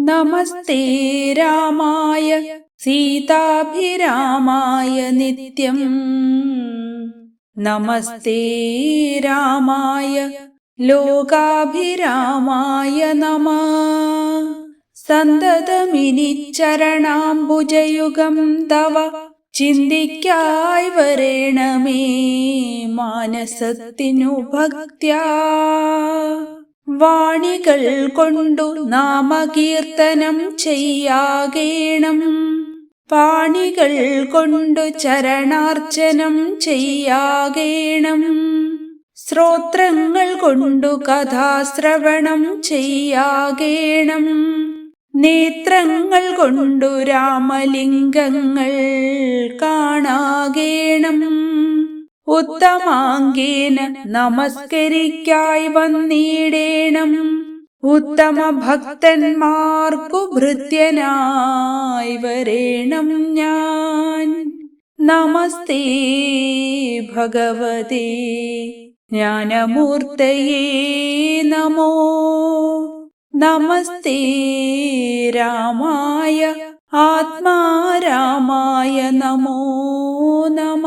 നമസ്തേ രാമായ സീതാഭിരാമായ നിത്യം. നമസ്തേ രാമായ ലോകാഭിരാമായ നമ. സന്തതമിനി ചരണാംബുജയുഗം തവ ചിന്തിക്കായി വരേണമേ മാനസത്തിനു ഭക്ത്യാ. വാണികൾ കൊണ്ടു നാമകീർത്തനം ചെയ്യാകേണം. പാണികൾ കൊണ്ടു ചരണാർച്ചനം ചെയ്യാകേണം. ശ്രോത്രങ്ങൾ കൊണ്ടു കഥാശ്രവണം ചെയ്യാകേണം. നേത്രങ്ങൾ കൊണ്ടു രാമലിംഗങ്ങൾ കാണാകേണം. ഉത്തമാങ്കേന നമസ്കരിക്കായി വന്നിടേണം. ഉത്തമ ഭക്തന്മാർക്കു ഭൃത്യനായി വരേണം ഞാൻ. നമസ്തേ ഭഗവതേ. ജ്ഞാനമൂർത്തയേ നമോ. നമസ്തേ രാമായ ആത്മാരാമായ നമോ നമ.